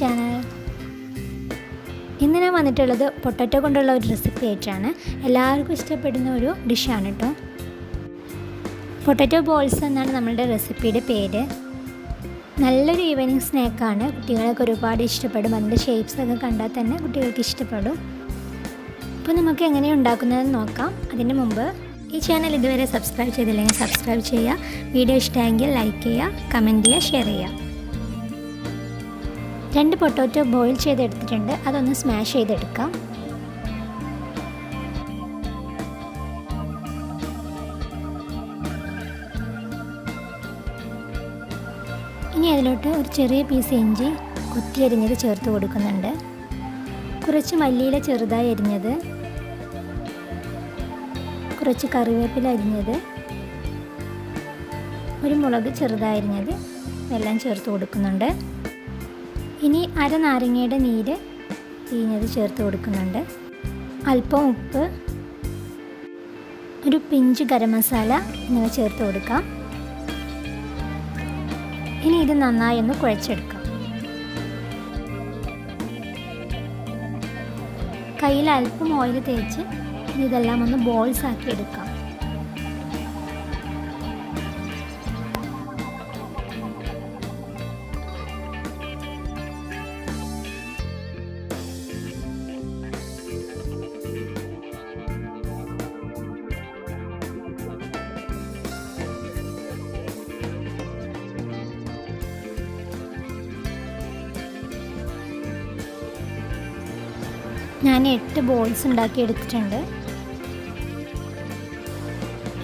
Channel ഇന്ന് ഞാൻ വന്നിട്ടുള്ളത് പൊട്ടറ്റോ കൊണ്ടുള്ള ഒരു റെസിപ്പി ആയിട്ടാണ്. എല്ലാവർക്കും ഇഷ്ടപ്പെടുന്ന ഒരു ഡിഷാണ് കേട്ടോ പൊട്ടറ്റോ ബോൾസ് എന്നാണ് നമ്മളുടെ റെസിപ്പിയുടെ പേര്. നല്ലൊരു ഈവനിങ് സ്നാക്കാണ് കുട്ടികളൊക്കെ ഒരുപാട് ഇഷ്ടപ്പെടും. അതിന്റെ ഷേപ്സ് ഒക്കെ കണ്ടാൽ തന്നെ കുട്ടികൾക്ക് ഇഷ്ടപ്പെടും. അപ്പോൾ നമുക്ക് എങ്ങനെ ഉണ്ടാക്കുന്നതെന്ന് നോക്കാം. അതിന് മുമ്പ് ഈ ചാനൽ ഇതുവരെ സബ്സ്ക്രൈബ് ചെയ്തില്ലെങ്കിൽ സബ്സ്ക്രൈബ് ചെയ്യുക. വീഡിയോ ഇഷ്ടമെങ്കിൽ ലൈക്ക് ചെയ്യുക കമന്റ് ചെയ്യുക ഷെയർ ചെയ്യുക. രണ്ട് പൊട്ടോറ്റോ ബോയിൽ ചെയ്തെടുത്തിട്ടുണ്ട്. അതൊന്ന് സ്മാഷ് ചെയ്തെടുക്കാം. ഇനി അതിലോട്ട് ഒരു ചെറിയ പീസ് ഇഞ്ചി കുത്തി അരിഞ്ഞത് ചേർത്ത് കൊടുക്കുന്നുണ്ട്. കുറച്ച് മല്ലിയില ചെറുതായി അരിഞ്ഞത്. കുറച്ച് കറിവേപ്പില അരിഞ്ഞത്. ഒരു മുളക് ചെറുതായി അരിഞ്ഞത്. എല്ലാം ചേർത്ത് കൊടുക്കുന്നുണ്ട്. ഇനി അര നാരങ്ങയുടെ നീര് പിഴിഞ്ഞത് ചേർത്ത് കൊടുക്കുന്നുണ്ട്. അല്പം ഉപ്പ് ഒരു പിഞ്ച് ഗരം മസാല എന്നിവ ചേർത്ത് കൊടുക്കാം. ഇനി ഇത് നന്നായി ഒന്ന് കുഴച്ചെടുക്കാം. കയ്യിൽ അല്പം ഓയിൽ തേച്ച് ഇതെല്ലാം ഒന്ന് ബോൾസ് ആക്കി എടുക്കാം. ഞാൻ എട്ട് ബോൾസ് ഉണ്ടാക്കി എടുത്തിട്ടുണ്ട്.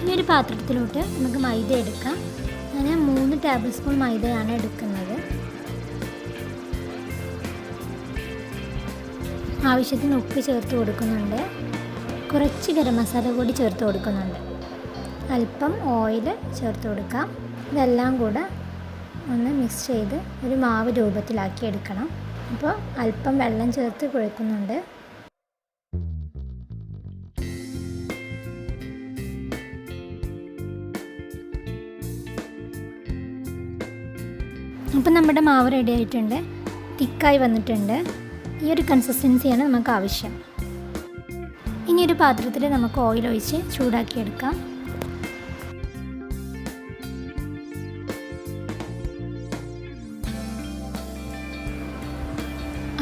ഈ ഒരു പാത്രത്തിലോട്ട് നമുക്ക് മൈദ എടുക്കാം. ഞാൻ മൂന്ന് ടേബിൾ സ്പൂൺ മൈദയാണ് എടുക്കുന്നത്. ആവശ്യത്തിന് ഉപ്പ് ചേർത്ത് കൊടുക്കുന്നുണ്ട്. കുറച്ച് ഗരം മസാല കൂടി ചേർത്ത് കൊടുക്കുന്നുണ്ട്. അല്പം ഓയിൽ ചേർത്ത് കൊടുക്കാം. ഇതെല്ലാം കൂടെ ഒന്ന് മിക്സ് ചെയ്ത് ഒരു മാവ് രൂപത്തിലാക്കി എടുക്കണം. അപ്പോൾ അല്പം വെള്ളം ചേർത്ത് കുഴക്കുന്നുണ്ട്. അപ്പം നമ്മുടെ മാവ് റെഡി ആയിട്ടുണ്ട്. തിക്കായി വന്നിട്ടുണ്ട്. ഈ ഒരു കൺസിസ്റ്റൻസിയാണ് നമുക്ക് ആവശ്യം. ഇനി ഒരു പാത്രത്തിൽ നമുക്ക് ഓയിൽ ഒഴിച്ച് ചൂടാക്കിയെടുക്കാം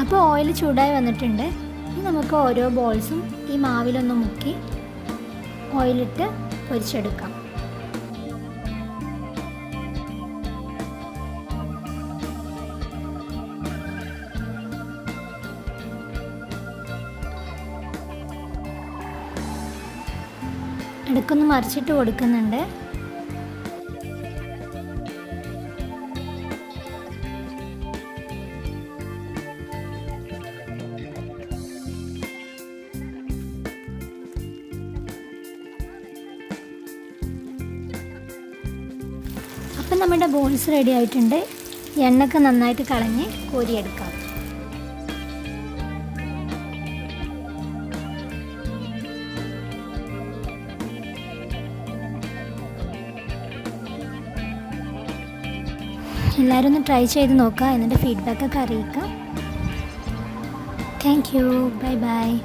അപ്പോൾ ഓയിൽ ചൂടായി വന്നിട്ടുണ്ട്. ഇനി നമുക്ക് ഓരോ ബോൾസും ഈ മാവിലൊന്ന് മുക്കി ഓയിലിട്ട് പൊരിച്ചെടുക്കാം. ഇടയ്ക്കൊന്ന് മറിച്ചിട്ട് കൊടുക്കുന്നുണ്ട്. അപ്പം നമ്മുടെ ബോൾസ് റെഡി ആയിട്ടുണ്ട്. എണ്ണൊക്കെ നന്നായിട്ട് കളഞ്ഞ് കോരിയെടുക്കാം. എല്ലാവരും ഒന്ന് ട്രൈ ചെയ്ത് നോക്കുക. എന്നിട്ട് ഫീഡ്ബാക്കൊക്കെ അറിയിക്കുക. Thank you bye bye